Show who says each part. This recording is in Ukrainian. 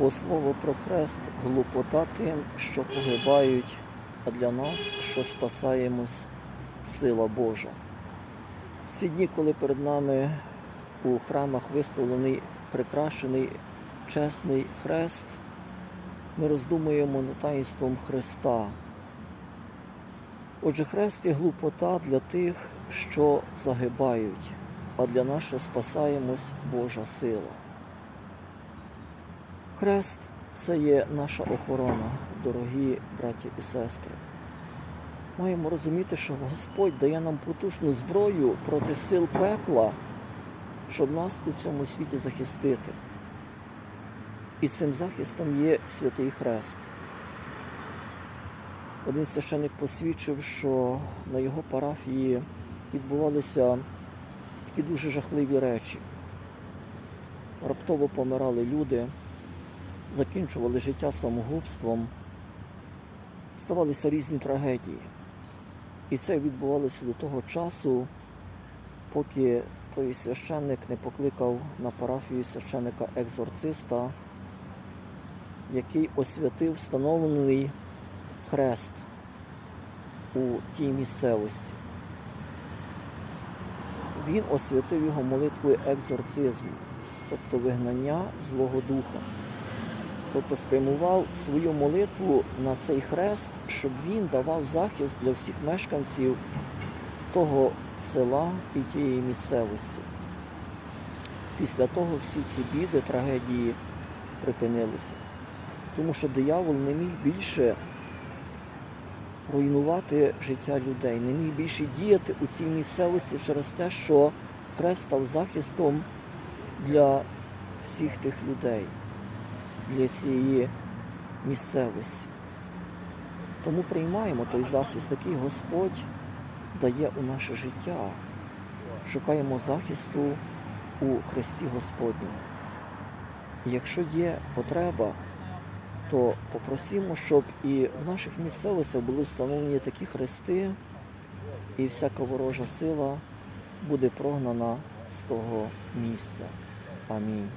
Speaker 1: Бо слово про хрест глупота тим, що погибають, а для нас, що спасаємось, сила Божа. В ці дні, коли перед нами у храмах виставлений прикрашений чесний хрест, ми роздумуємо над таїнством Христа. Отже, хрест є глупота для тих, що загибають, а для нас, що спасаємось, Божа сила. Хрест це є наша охорона, дорогі браті і сестри. Маємо розуміти, що Господь дає нам потужну зброю проти сил пекла, щоб нас у цьому світі захистити. І цим захистом є святий хрест. Один священик посвідчив, що на його парафії відбувалися такі дуже жахливі речі. Раптово помирали люди, закінчували життя самогубством, ставалися різні трагедії. І це відбувалося до того часу, поки той священник не покликав на парафію священика екзорциста, який освятив встановлений хрест у тій місцевості. Він освятив його молитвою екзорцизму, тобто вигнання Злого Духа. Тобто спрямував свою молитву на цей хрест, щоб він давав захист для всіх мешканців того села і тієї місцевості. Після того всі ці біди, трагедії припинилися. Тому що диявол не міг більше руйнувати життя людей, не міг більше діяти у цій місцевості через те, що хрест став захистом для всіх тих людей, для цієї місцевості. Тому приймаємо той захист, який Господь дає у наше життя. Шукаємо захисту у Христі Господньому. Якщо є потреба, то попросимо, щоб і в наших місцевостях були встановлені такі хрести, і всяка ворожа сила буде прогнана з того місця. Амінь.